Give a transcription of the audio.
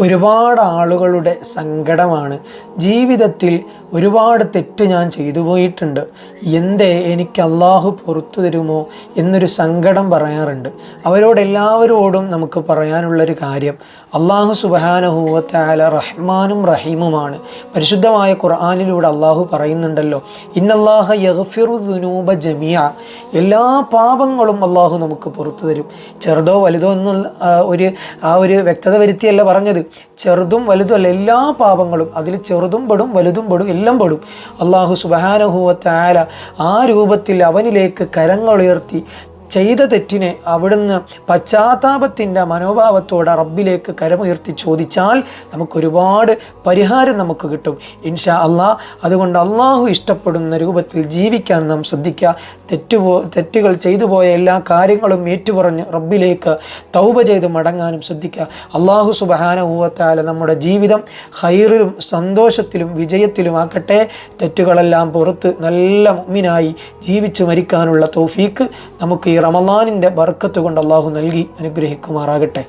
ഒരുപാട് ആളുകളുടെ സങ്കടമാണ്. ജീവിതത്തിൽ ഒരുപാട് തെറ്റ് ഞാൻ ചെയ്തു പോയിട്ടുണ്ട്. എന്തേ എനിക്ക് അള്ളാഹു പുറത്തു തരുമോ എന്നൊരു സങ്കടം പറയാറുണ്ട്. അവരോടെല്ലാവരോടും നമുക്ക് പറയാനുള്ളൊരു കാര്യം അള്ളാഹു സുബാനഹൂവത്തായ റഹ്മാനും റഹീമുമാണ്. പരിശുദ്ധമായ ഖുർആാനിലൂടെ അള്ളാഹു പറയുന്നുണ്ടല്ലോ ഇന്നല്ലാഹ യഗ്ഫിറു ദുനൂബ ജമിയ എല്ലാ പാപങ്ങളും അള്ളാഹു നമുക്ക് പുറത്തു തരും. ചെറുതോ വലുതോ എന്നുള്ള ഒരു ആ ഒരു വ്യക്തത വരുത്തിയല്ല പറഞ്ഞത്. ചെറുതും വലുതും എല്ലാ പാപങ്ങളും അതിൽ ചെറുതും പെടും വലുതും പെടും എല്ലാം പെടും. അള്ളാഹു സുബഹാനഹുവത്തായ ആ രൂപത്തിൽ അവനിലേക്ക് കരങ്ങളുയർത്തി ചെയ്ത തെറ്റിനെ അവിടുന്ന് പശ്ചാത്താപത്തിന്റെ മനോഭാവത്തോടെ റബ്ബിലേക്ക് കരമുയർത്തി ചോദിച്ചാൽ നമുക്കൊരുപാട് പരിഹാരം നമുക്ക് കിട്ടും. ഇൻഷാ അള്ളാഹ് അതുകൊണ്ട് അള്ളാഹു ഇഷ്ടപ്പെടുന്ന രൂപത്തിൽ ജീവിക്കാൻ നാം ശ്രദ്ധിക്കുക. തെറ്റുപോ തെറ്റുകൾ ചെയ്തു പോയ എല്ലാ കാര്യങ്ങളും ഏറ്റുപറഞ്ഞ് റബ്ബിലേക്ക് തൗബ ചെയ്ത് മടങ്ങാനും ശ്രദ്ധിക്കുക. അള്ളാഹു സുബഹാനുഭവത്താല നമ്മുടെ ജീവിതം ഹൈറിലും സന്തോഷത്തിലും വിജയത്തിലും ആക്കട്ടെ തെറ്റുകളെല്ലാം പുറത്ത് നല്ല മുമ്മിനായി ജീവിച്ചു മരിക്കാനുള്ള തോഫീക്ക് നമുക്ക് ഈ റമലാനിന്റെ ബർക്കത്ത് കൊണ്ട് അള്ളാഹു നൽകി അനുഗ്രഹിക്കുമാറാകട്ടെ.